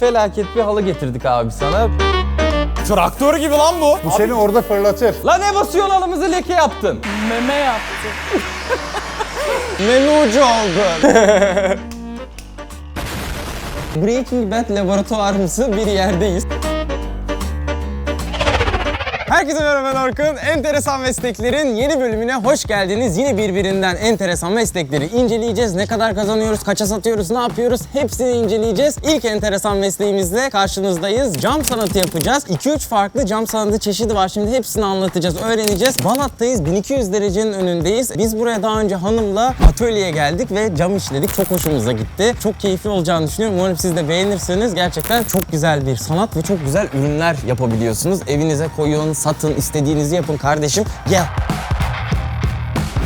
Felaket bir halı getirdik abi sana. Traktör gibi lan bu. Bu seni orada fırlatır. Lan ne basıyorsun halımızı leke yaptın? Meme yaptı. Meme ucu oldu. Breaking Bad laboratuvarımızı bir yerdeyiz. Herkese merhaba ben Orkun. Enteresan Meslekler'in yeni bölümüne hoş geldiniz. Yine birbirinden enteresan meslekleri inceleyeceğiz. Ne kadar kazanıyoruz, kaça satıyoruz, ne yapıyoruz hepsini inceleyeceğiz. İlk enteresan mesleğimizle karşınızdayız. Cam sanatı yapacağız. 2-3 farklı cam sanatı çeşidi var. Şimdi hepsini anlatacağız, öğreneceğiz. Balat'tayız, 1200 derecenin önündeyiz. Biz buraya daha önce hanımla atölyeye geldik ve cam işledik. Çok hoşumuza gitti. Çok keyifli olacağını düşünüyorum. Umarım siz de beğenirsiniz. Gerçekten çok güzel bir sanat ve çok güzel ürünler yapabiliyorsunuz. Evinize koyun, satın, istediğinizi yapın kardeşim. Gel.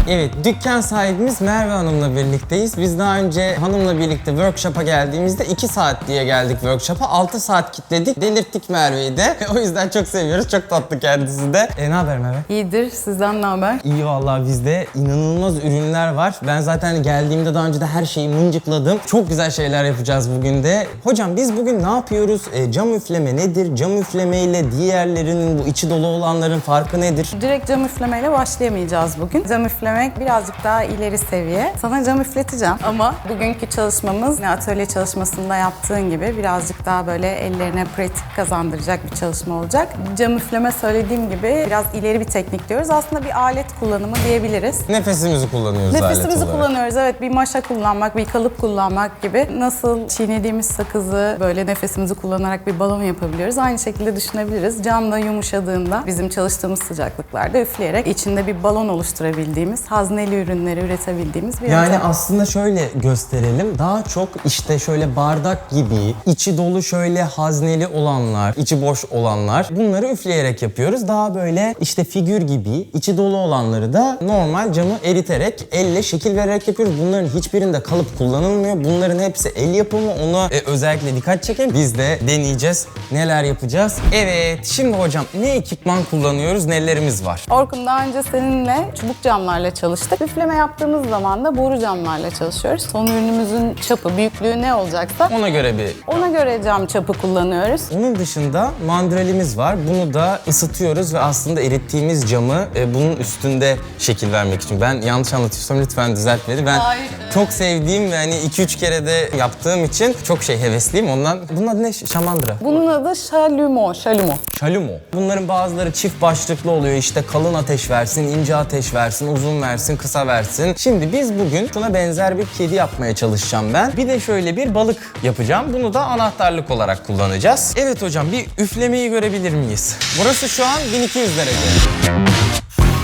Evet, dükkan sahibimiz Merve Hanım'la birlikteyiz. Biz daha önce hanımla birlikte workshop'a geldiğimizde 2 saat diye geldik workshop'a. 6 saat kitledik, delirttik Merve'yi de. o yüzden çok seviyoruz, çok tatlı kendisi de. E ne haber Merve? İyidir. Sizden ne haber? İyi vallahi bizde inanılmaz ürünler var. Ben zaten geldiğimde daha önce de her şeyi mıncıkladım. Çok güzel şeyler yapacağız bugün de. Hocam biz bugün ne yapıyoruz? E, cam üfleme nedir? Cam üfleme ile diğerlerinin bu içi dolu olanların farkı nedir? Direkt cam üflemeyle başlayamayacağız bugün. Cam üflemek birazcık daha ileri seviye. Sana cam üfleteceğim ama bugünkü çalışmamız yine atölye çalışmasında yaptığın gibi birazcık daha böyle ellerine pratik kazandıracak bir çalışma olacak. Cam üfleme söylediğim gibi biraz ileri bir teknik diyoruz. Aslında bir alet kullanımı diyebiliriz. Nefesimizi kullanıyoruz alet Nefesimizi olarak. kullanıyoruz. Evet bir maşa kullanmak, bir kalıp kullanmak gibi. Nasıl çiğnediğimiz sakızı böyle nefesimizi kullanarak bir balon yapabiliyoruz. Aynı şekilde düşünebiliriz. Cam da yumuşadığında bizim çalıştığımız sıcaklıklarda üfleyerek içinde bir balon oluşturabildiğimiz, hazneli ürünleri üretebildiğimiz bir Yani yöntem. aslında şöyle gösterelim. Daha çok işte şöyle bardak gibi, içi dolu şöyle hazneli olanlar, içi boş olanlar bunları üfleyerek yapıyoruz. Daha böyle işte figür gibi, içi dolu olanları da normal camı eriterek, elle şekil vererek yapıyoruz. Bunların hiçbirinde kalıp kullanılmıyor. Bunların hepsi el yapımı. Ona e, özellikle dikkat çekin. Biz de deneyeceğiz. Neler yapacağız? Evet, şimdi hocam ne ekipman kullanıyoruz, nelerimiz var? Orkun daha önce seninle çubuk camlarla çalıştık. Üfleme yaptığımız zaman da boru camlarla çalışıyoruz. Son ürünümüzün çapı, büyüklüğü ne olacaksa Ona göre bir ona göre cam çapı kullanıyoruz. Onun dışında mandrelimiz var. Bunu da ısıtıyoruz ve aslında erittiğimiz camı e, bunun üstünde şekil vermek için. Ben yanlış anlatıyorsam lütfen düzelt beni. Ben Hayır. çok sevdiğim ve hani 2-3 kere de yaptığım için çok şey hevesliyim ondan. Bunun adı ne? Şamandıra. Bunun adı şalumo, şalumo. Şalumo. Bunların bazıları çift başlıklı oluyor. İşte kalın ateş versin, ince ateş versin, uzun versin, kısa versin. Şimdi biz bugün şuna benzer bir kedi yapmaya çalışacağım ben. Bir de şöyle bir balık yapacağım. Bunu da anahtarlık olarak kullanacağız. Evet hocam bir üflemeyi görebilir miyiz? Burası şu an 1200 derece.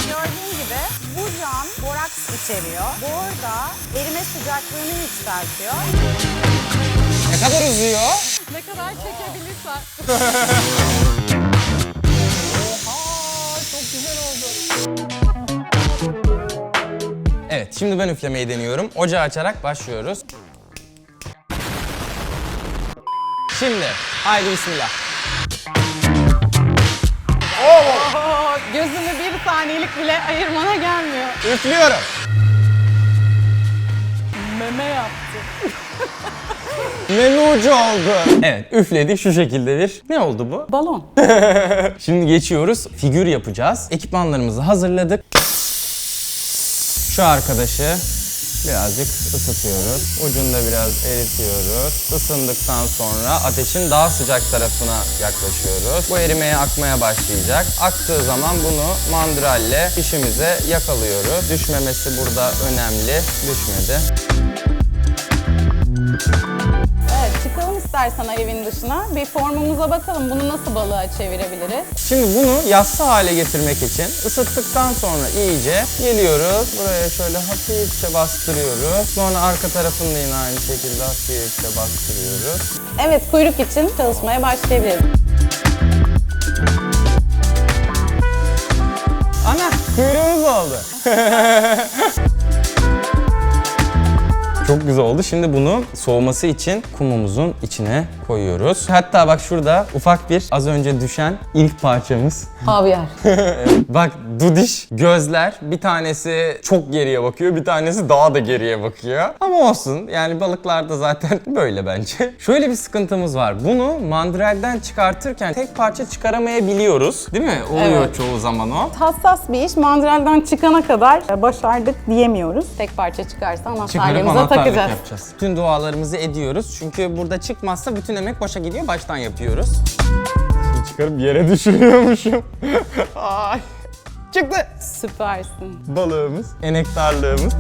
Gördüğün gibi bu cam boraks içeriyor. Bu arada erime sıcaklığını yükseltiyor. Ne kadar uzuyor? Ne kadar çekebilirsen. şimdi ben üflemeyi deniyorum. Ocağı açarak başlıyoruz. Şimdi haydi bismillah. Gözümü bir saniyelik bile ayırmana gelmiyor. Üflüyorum. Meme yaptı. Meme ucu oldu. Evet üfledik şu şekilde bir. Ne oldu bu? Balon. Şimdi geçiyoruz. Figür yapacağız. Ekipmanlarımızı hazırladık. Şu arkadaşı birazcık ısıtıyoruz. Ucunda biraz eritiyoruz. Isındıktan sonra ateşin daha sıcak tarafına yaklaşıyoruz. Bu erimeye akmaya başlayacak. Aktığı zaman bunu mandralle işimize yakalıyoruz. Düşmemesi burada önemli. Düşmedi. Çıkalım istersen evin dışına. Bir formumuza bakalım bunu nasıl balığa çevirebiliriz. Şimdi bunu yassı hale getirmek için ısıttıktan sonra iyice geliyoruz. Buraya şöyle hafifçe bastırıyoruz. Sonra arka tarafını da yine aynı şekilde hafifçe bastırıyoruz. Evet kuyruk için çalışmaya başlayabiliriz. Ana kuyruğumuz oldu. Çok güzel oldu. Şimdi bunu soğuması için kumumuzun içine koyuyoruz. Hatta bak şurada ufak bir az önce düşen ilk parçamız. Havyar. Bak dudiş gözler bir tanesi çok geriye bakıyor bir tanesi daha da geriye bakıyor. Ama olsun yani balıklarda zaten böyle bence. Şöyle bir sıkıntımız var. Bunu mandrelden çıkartırken tek parça çıkaramayabiliyoruz. Değil mi? Oluyor Evet. çoğu zaman o. Hassas bir iş. Mandrelden çıkana kadar başardık diyemiyoruz. Tek parça çıkarsa Çıkarıp anahtarlarımıza anahtarlık takacağız. yapacağız. Bütün dualarımızı ediyoruz. Çünkü burada çıkmazsa bütün emek boşa gidiyor. Baştan yapıyoruz. Şimdi çıkarıp yere düşürüyormuşum. Ay. Çıktı. Süpersin. Balığımız, enektarlığımız.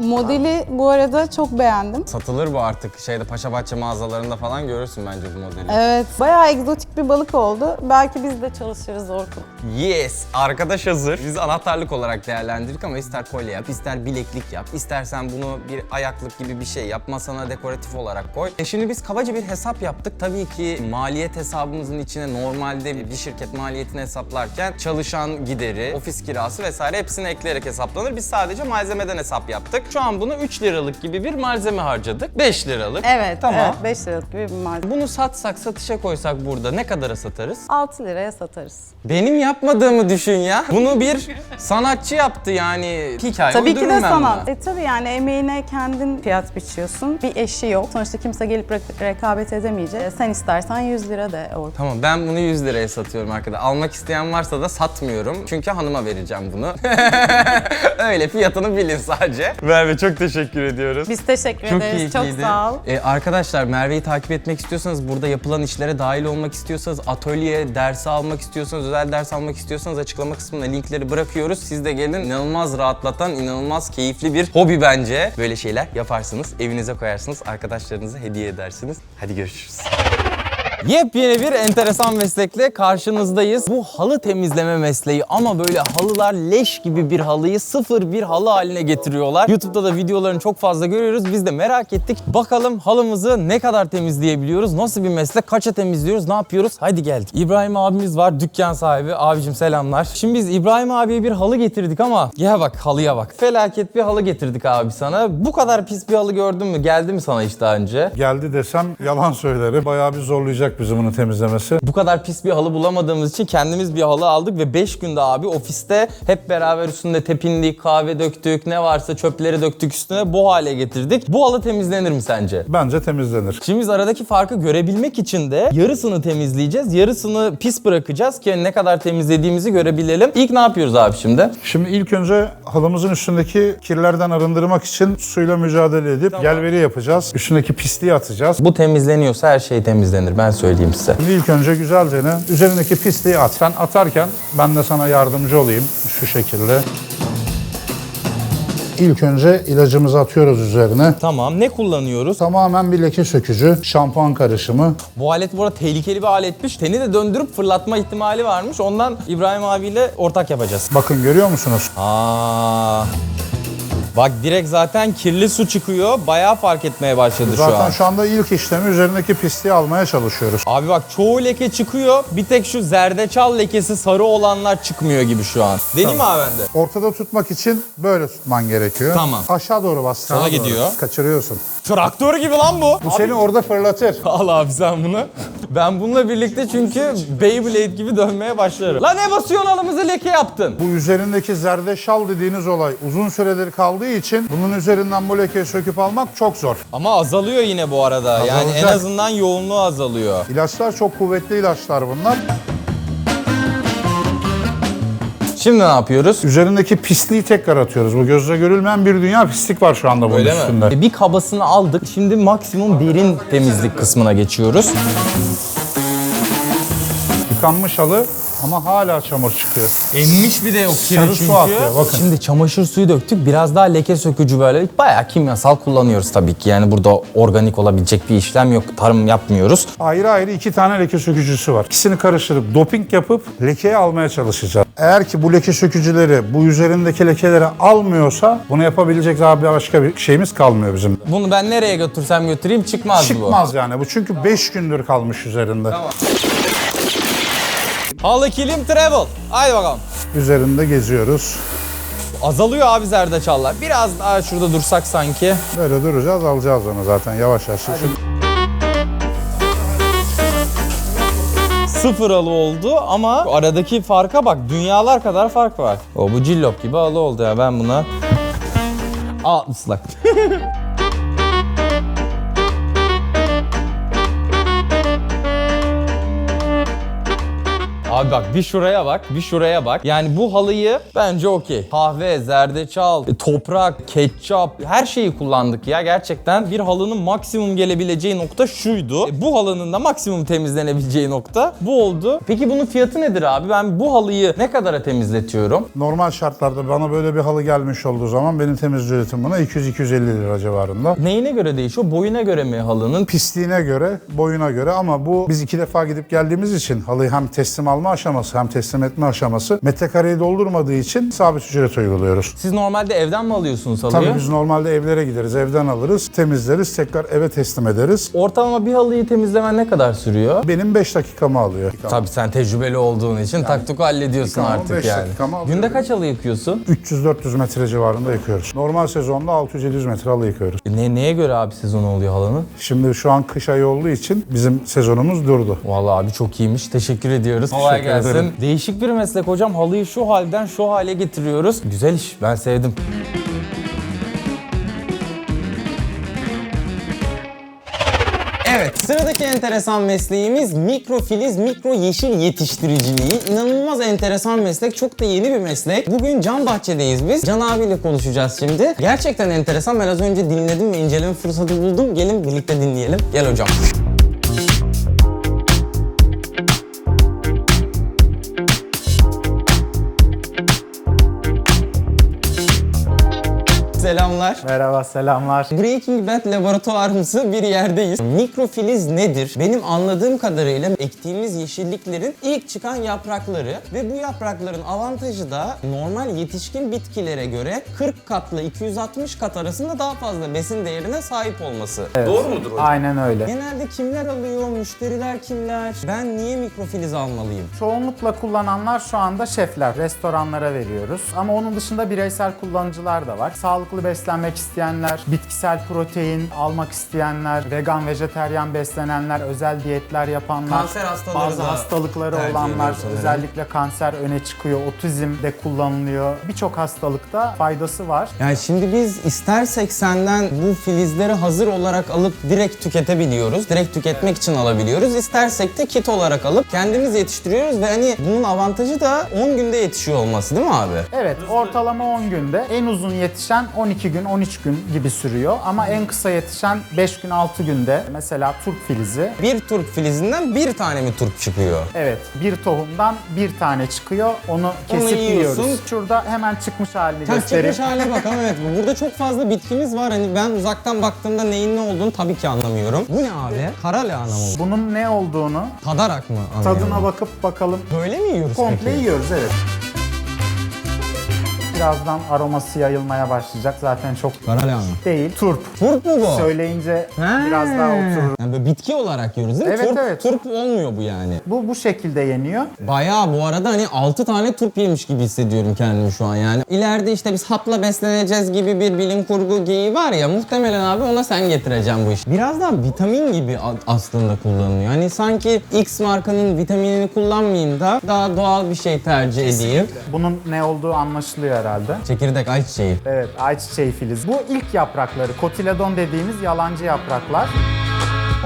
Modeli bu arada çok beğendim. Satılır bu artık. Şeyde Paşabahçe mağazalarında falan görürsün bence bu modeli. Evet, bayağı egzotik bir balık oldu. Belki biz de çalışırız Orkun. Yes! Arkadaş hazır. Biz anahtarlık olarak değerlendirdik ama ister kolye yap, ister bileklik yap, istersen bunu bir ayaklık gibi bir şey yap, masana dekoratif olarak koy. E şimdi biz kabaca bir hesap yaptık. Tabii ki maliyet hesabımızın içine normalde bir şirket maliyetini hesaplarken çalışan gideri, ofis kirası vesaire hepsini ekleyerek hesaplanır. Biz sadece malzemeden hesap yaptık. Şu an bunu 3 liralık gibi bir malzeme harcadık. 5 liralık. Evet, Tamam. evet 5 liralık gibi bir malzeme. Bunu satsak, satışa koysak burada ne kadara satarız? 6 liraya satarız. Benim yapmadığımı düşün ya. Bunu bir sanatçı yaptı yani. Hikaye Tabii ki de sanat. buna. E tabii yani emeğine kendin fiyat biçiyorsun. Bir eşi yok. Sonuçta kimse gelip re- rekabet edemeyecek. E, Sen istersen 100 lira de Orkun. Tamam ben bunu 100 liraya satıyorum arkadaşlar. Almak isteyen varsa da satmıyorum. Çünkü hanıma vereceğim bunu. Öyle fiyatını bilin sadece. Merve çok teşekkür ediyoruz. Biz teşekkür Çok ederiz. Çok keyifliydi. sağ ol. Ee, arkadaşlar Merve'yi takip etmek istiyorsanız, burada yapılan işlere dahil olmak istiyorsanız, atölye dersi almak istiyorsanız, özel ders almak istiyorsanız açıklama kısmına linkleri bırakıyoruz. Siz de gelin. İnanılmaz rahatlatan, inanılmaz keyifli bir hobi bence. Böyle şeyler yaparsınız, evinize koyarsınız, arkadaşlarınıza hediye edersiniz. Hadi görüşürüz. Yepyeni bir enteresan meslekle karşınızdayız. Bu halı temizleme mesleği ama böyle halılar leş gibi bir halıyı sıfır bir halı haline getiriyorlar. YouTube'da da videolarını çok fazla görüyoruz. Biz de merak ettik. Bakalım halımızı ne kadar temizleyebiliyoruz? Nasıl bir meslek? Kaça temizliyoruz? Ne yapıyoruz? Haydi geldik. İbrahim abimiz var. Dükkan sahibi. Abicim selamlar. Şimdi biz İbrahim abiye bir halı getirdik ama ya bak halıya bak. Felaket bir halı getirdik abi sana. Bu kadar pis bir halı gördün mü? Geldi mi sana hiç daha önce? Geldi desem yalan söylerim. Bayağı bir zorlayacak bizi bunu temizlemesi. Bu kadar pis bir halı bulamadığımız için kendimiz bir halı aldık ve 5 günde abi ofiste hep beraber üstünde tepindik, kahve döktük, ne varsa çöpleri döktük üstüne bu hale getirdik. Bu halı temizlenir mi sence? Bence temizlenir. Şimdi biz aradaki farkı görebilmek için de yarısını temizleyeceğiz, yarısını pis bırakacağız ki ne kadar temizlediğimizi görebilelim. İlk ne yapıyoruz abi şimdi? Şimdi ilk önce halımızın üstündeki kirlerden arındırmak için suyla mücadele edip gelveri yapacağız. Üstündeki pisliği atacağız. Bu temizleniyorsa her şey temizlenir ben söyleyeyim size. İlk önce güzelce ne? Üzerindeki pisliği at. Sen atarken ben de sana yardımcı olayım şu şekilde. İlk önce ilacımızı atıyoruz üzerine. Tamam ne kullanıyoruz? Tamamen bir leke sökücü, şampuan karışımı. Bu alet bu arada tehlikeli bir aletmiş. Teni de döndürüp fırlatma ihtimali varmış. Ondan İbrahim abiyle ortak yapacağız. Bakın görüyor musunuz? Aa. Bak direkt zaten kirli su çıkıyor. Bayağı fark etmeye başladı şu an. Zaten şu anda ilk işlemi üzerindeki pisliği almaya çalışıyoruz. Abi bak çoğu leke çıkıyor. Bir tek şu zerdeçal lekesi sarı olanlar çıkmıyor gibi şu an. Deneyim mi abi ben de? Ortada tutmak için böyle tutman gerekiyor. Tamam. Aşağı doğru bas. sağa Sola doğru. gidiyor. Kaçırıyorsun. Traktör gibi lan bu. Bu seni orada fırlatır. Al abi sen bunu. Ben bununla birlikte çünkü Beyblade gibi dönmeye başlarım. Lan ne basıyorsun alımızı leke yaptın. Bu üzerindeki zerdeşal dediğiniz olay uzun süredir kaldığı için bunun üzerinden bu lekeyi söküp almak çok zor. Ama azalıyor yine bu arada. Yani en Azalacak. azından yoğunluğu azalıyor. İlaçlar çok kuvvetli ilaçlar bunlar. Şimdi ne yapıyoruz? Üzerindeki pisliği tekrar atıyoruz. Bu gözle görülmeyen bir dünya pislik var şu anda bunun Öyle üstünde. mi? E, Bir kabasını aldık. Şimdi maksimum derin temizlik kısmına geçiyoruz. Yıkanmış halı ama hala çamur çıkıyor. Emmiş bir de yok kiri Sarı su atıyor, bakın. Şimdi çamaşır suyu döktük. Biraz daha leke sökücü böyle. Bayağı kimyasal kullanıyoruz tabii ki. Yani burada organik olabilecek bir işlem yok. Tarım yapmıyoruz. Ayrı ayrı iki tane leke sökücüsü var. İkisini karıştırıp doping yapıp lekeyi almaya çalışacağız. Eğer ki bu leke sökücüleri bu üzerindeki lekeleri almıyorsa bunu yapabilecek daha bir başka bir şeyimiz kalmıyor bizim. Bunu ben nereye götürsem götüreyim çıkmaz, bu. Çıkmaz yani bu çünkü 5 gündür kalmış üzerinde. Halı kilim travel. Haydi bakalım. Üzerinde geziyoruz. Azalıyor abi zerdeçallar. Biraz daha şurada dursak sanki. Böyle duracağız alacağız onu zaten yavaş yavaş. Sıfır alı oldu ama aradaki farka bak dünyalar kadar fark var. O bu cillop gibi alı oldu ya ben buna... Aa ıslak. Abi bak bir şuraya bak, bir şuraya bak. Yani bu halıyı bence okey. Kahve, zerdeçal, e, toprak, ketçap her şeyi kullandık ya. Gerçekten bir halının maksimum gelebileceği nokta şuydu. E, bu halının da maksimum temizlenebileceği nokta bu oldu. Peki bunun fiyatı nedir abi? Ben bu halıyı ne kadara temizletiyorum? normal şartlarda bana böyle bir halı gelmiş olduğu zaman benim temizlik ücretim buna 200-250 lira civarında. Neyine göre değişiyor? Boyuna göre mi halının? Pisliğine göre, boyuna göre ama bu biz iki defa gidip geldiğimiz için halıyı hem teslim alma aşaması hem teslim etme aşaması metrekareyi doldurmadığı için sabit ücret uyguluyoruz. Siz normalde evden mi alıyorsunuz halıyı? Tabii biz normalde evlere gideriz, evden alırız, temizleriz, tekrar eve teslim ederiz. Ortalama bir halıyı temizlemen ne kadar sürüyor? Benim 5 dakikamı alıyor. Tabii sen tecrübeli olduğun için taktuku hallediyorsun artık yani. Günde kaç halı yıkıyorsun? 300-400 metre civarında yıkıyoruz. Normal sezonda 600-700 metre halı yıkıyoruz. E Ne, neye göre abi sezon oluyor halının? Şimdi şu an kış ayı olduğu için bizim sezonumuz durdu. Vallahi abi çok iyiymiş. Teşekkür ediyoruz. Kolay Teşekkür gelsin. Değişik bir meslek hocam. Halıyı şu halden şu hale getiriyoruz. Güzel iş. Ben sevdim. Evet, sıradaki enteresan mesleğimiz mikrofiliz, mikro yeşil yetiştiriciliği. İnanılmaz enteresan meslek, çok da yeni bir meslek. Bugün Can Bahçe'deyiz biz. Can abiyle konuşacağız şimdi. Gerçekten enteresan. Ben az önce dinledim ve inceleme fırsatı buldum. Gelin birlikte dinleyelim. Gel hocam. Selamlar. Merhaba, selamlar. Breaking Bad laboratuvarımsı bir yerdeyiz. Mikrofiliz nedir? Benim anladığım kadarıyla ektiğimiz yeşilliklerin ilk çıkan yaprakları ve bu yaprakların avantajı da normal yetişkin bitkilere göre 40 katla 260 kat arasında daha fazla besin değerine sahip olması. Doğru mudur hocam? Aynen öyle. Genelde kimler alıyor, müşteriler kimler? Ben niye mikrofiliz almalıyım? Çoğunlukla kullananlar şu anda şefler, restoranlara veriyoruz. Ama onun dışında bireysel kullanıcılar da var. Sağlıklı beslenmek isteyenler, bitkisel protein almak isteyenler, vegan, vejeteryan beslenenler, özel diyetler yapanlar, Kanser hastaları bazı hastalıkları olanlar, özellikle kanser öne çıkıyor, otizm de kullanılıyor. Birçok hastalıkta faydası var. Yani şimdi biz istersek senden bu filizleri hazır olarak alıp direkt tüketebiliyoruz. Direkt tüketmek için alabiliyoruz. İstersek de kit olarak alıp kendimiz yetiştiriyoruz ve hani bunun avantajı da 10 günde yetişiyor olması değil mi abi? Evet, ortalama 10 günde. En uzun yetişen 12 gün, 13 gün gibi sürüyor. Ama en kısa yetişen 5 gün, 6 günde. Mesela turp filizi. Bir turp filizinden bir tane mi turp çıkıyor? Evet, bir tohumdan bir tane çıkıyor. Onu kesip yiyorsun. yiyoruz. Şurada hemen çıkmış halini Tam göstereyim. çıkmış hale bakalım evet. Burada çok fazla bitkimiz var. Hani ben uzaktan baktığımda neyin ne olduğunu tabii ki anlamıyorum. Bu ne abi? Kara lahana mı? bu? Bunun ne olduğunu Tadarak mı anlıyorum? tadına bakıp bakalım. Böyle mi yiyoruz Komple peki? yiyoruz, evet. Birazdan aroması yayılmaya başlayacak. Zaten çok değil. Turp. Turp mu bu? Söyleyince Ha. biraz daha oturur. Yani böyle bitki olarak yiyoruz değil mi? Evet, turp, evet. turp olmuyor bu yani. Bu bu şekilde yeniyor. Bayağı bu arada hani 6 tane turp yemiş gibi hissediyorum kendimi şu an yani. İleride işte biz hapla besleneceğiz gibi bir bilim kurgu geyiği var ya muhtemelen abi ona sen getireceksin bu işi. Biraz daha vitamin gibi a- aslında kullanılıyor. Hani sanki X markanın vitaminini kullanmayayım da daha doğal bir şey tercih edeyim. Bunun ne olduğu anlaşılıyor herhalde. Çekirdek ayçiçeği. Evet, ayçiçeği filiz. Bu ilk yaprakları, kotiledon dediğimiz yalancı yapraklar.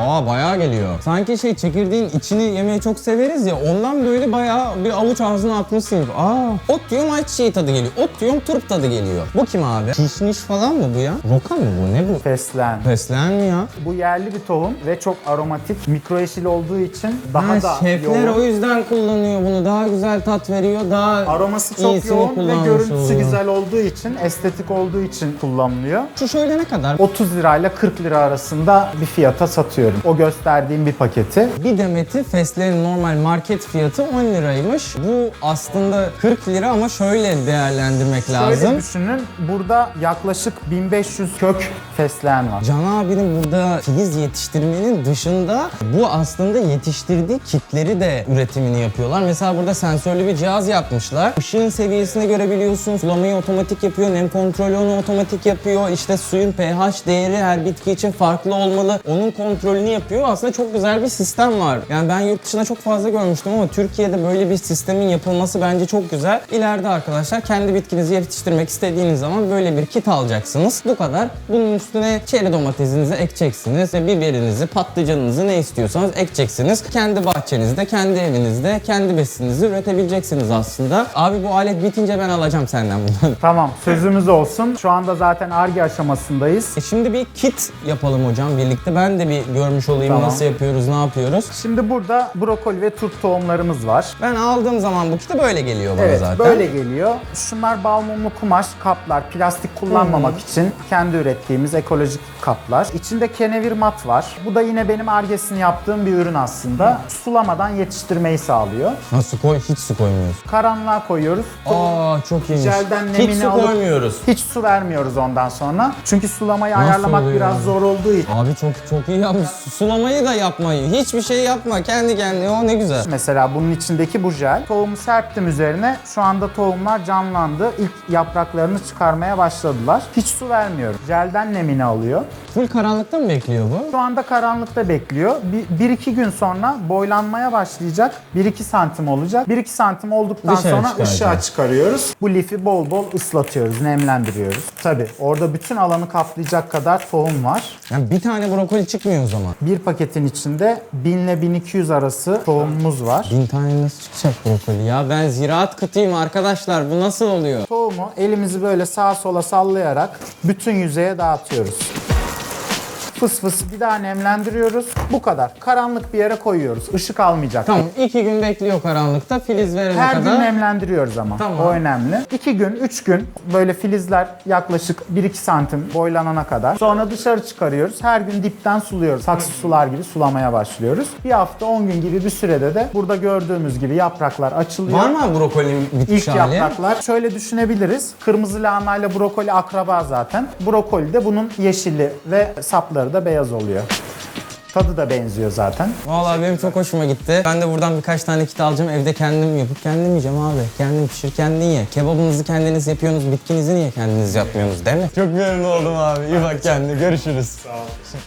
Aa bayağı geliyor. Sanki şey çekirdeğin içini yemeyi çok severiz ya ondan böyle bayağı bir avuç ağzına atmışsın gibi. Aa ot diyorum ayçiçeği tadı geliyor. Ot diyorum turp tadı geliyor. Bu kim abi? Kişniş falan mı bu ya? Roka mı bu? Ne bu? Fesleğen. Fesleğen mi ya? Bu yerli bir tohum ve çok aromatik, mikroyeşil olduğu için daha Ha, da şefler yoğun. o yüzden kullanıyor bunu. Daha güzel tat veriyor. Daha Aroması çok yoğun ve görüntüsü oluyor. güzel olduğu için, estetik olduğu için kullanılıyor. Şu şöyle ne kadar? 30 lirayla 40 lira arasında bir fiyata satıyoruz. Satıyorum. O gösterdiğim bir paketi. Bir demeti fesleğen normal market fiyatı 10 liraymış. Bu aslında 40 lira ama şöyle değerlendirmek Şöyle lazım. düşünün. Burada yaklaşık 1500 kök fesleğen var. Can abinin burada filiz yetiştirmenin dışında bu aslında yetiştirdiği kitleri de üretimini yapıyorlar. Mesela burada sensörlü bir cihaz yapmışlar. Işığın seviyesini görebiliyorsun. Sulamayı otomatik yapıyor. Nem kontrolü onu otomatik yapıyor. İşte suyun pH değeri her bitki için farklı olmalı. Onun kontrolünü yapıyor. Aslında çok güzel bir sistem var. Yani ben yurt dışında çok fazla görmüştüm ama Türkiye'de böyle bir sistemin yapılması bence çok güzel. İleride arkadaşlar kendi bitkinizi yetiştirmek istediğiniz zaman böyle bir kit alacaksınız. Bu kadar. Bunun üstüne çeri domatesinizi ekeceksiniz ve biberinizi, patlıcanınızı ne istiyorsanız ekeceksiniz. Kendi bahçenizde, kendi evinizde, kendi besininizi üretebileceksiniz aslında. Abi bu alet bitince ben alacağım senden bunu. Tamam sözümüz olsun. Şu anda zaten ARGE aşamasındayız. E şimdi bir kit yapalım hocam birlikte. Ben de bir görmüş olayım Tamam. nasıl yapıyoruz, ne yapıyoruz. Şimdi burada brokoli ve turp tohumlarımız var. Ben aldığım zaman bu kiti böyle geliyor bana Evet zaten. böyle geliyor. Şunlar bal mumlu kumaş kaplar. Plastik kullanmamak için kendi ürettiğimiz ekolojik kaplar. İçinde kenevir mat var. Bu da yine benim argesini yaptığım bir ürün aslında. Sulamadan yetiştirmeyi sağlıyor. Ha, su koy, hiç su koymuyoruz. Karanlığa koyuyoruz. Aa çok iyiymiş. Jelden hiç nemini su alıp- koymuyoruz. Hiç su vermiyoruz ondan sonra. Çünkü sulamayı Nasıl ayarlamak oluyor biraz zor olduğu için. Abi çok çok iyi yapmış. Sulamayı da yapmayı. Hiçbir şey yapma. Kendi kendine. O ne güzel. Mesela bunun içindeki bu jel. Tohumu serptim üzerine. Şu anda tohumlar canlandı. İlk yapraklarını çıkarmaya başladılar. Hiç su vermiyorum. Jelden nemini alıyor. Full karanlıkta mı bekliyor bu? Şu anda karanlıkta bekliyor. Bir, bir iki gün sonra boylanmaya başlayacak. 1-2 santim olacak. 1-2 santim olduktan Dışarı sonra ışığa çıkarıyoruz. Bu lifi bol bol ıslatıyoruz, nemlendiriyoruz. Tabi orada bütün alanı kaplayacak kadar tohum var. Yani bir tane brokoli çıkmıyor o zaman. Bir paketin içinde 1000 ile 1200 arası tohumumuz var. Bin tane nasıl çıkacak brokoli ya? Ben ziraat kıtıyım arkadaşlar. Bu nasıl oluyor? Tohumu elimizi böyle sağa sola sallayarak bütün yüzeye dağıtıyoruz. Fıs fıs bir daha nemlendiriyoruz. Bu kadar. Karanlık bir yere koyuyoruz. Işık almayacak. Tamam iki gün bekliyor karanlıkta. Filiz verene Her kadar. gün nemlendiriyoruz ama. Tamam. O önemli. 2 gün, 3 gün böyle filizler yaklaşık 1-2 santim boylanana kadar. Sonra dışarı çıkarıyoruz. Her gün dipten suluyoruz. Saksı sular gibi sulamaya başlıyoruz. Bir hafta 10 gün gibi bir sürede de burada gördüğümüz gibi yapraklar açılıyor. Var mı brokolinin bitmiş İlk hali? yapraklar şöyle düşünebiliriz. Kırmızı lahana ile brokoli akraba zaten. Brokoli de bunun yeşili ve sapları da beyaz oluyor. Tadı da benziyor zaten. Vallahi benim çok hoşuma gitti. Ben de buradan birkaç tane kit alacağım. Evde kendim yapıp kendim yiyeceğim abi. Kendim pişir kendin ye. Kebabınızı kendiniz yapıyorsunuz. Bitkinizi niye kendiniz yapmıyorsunuz değil mi? Çok memnun oldum abi. İyi bak kendine. Görüşürüz. Sağ ol.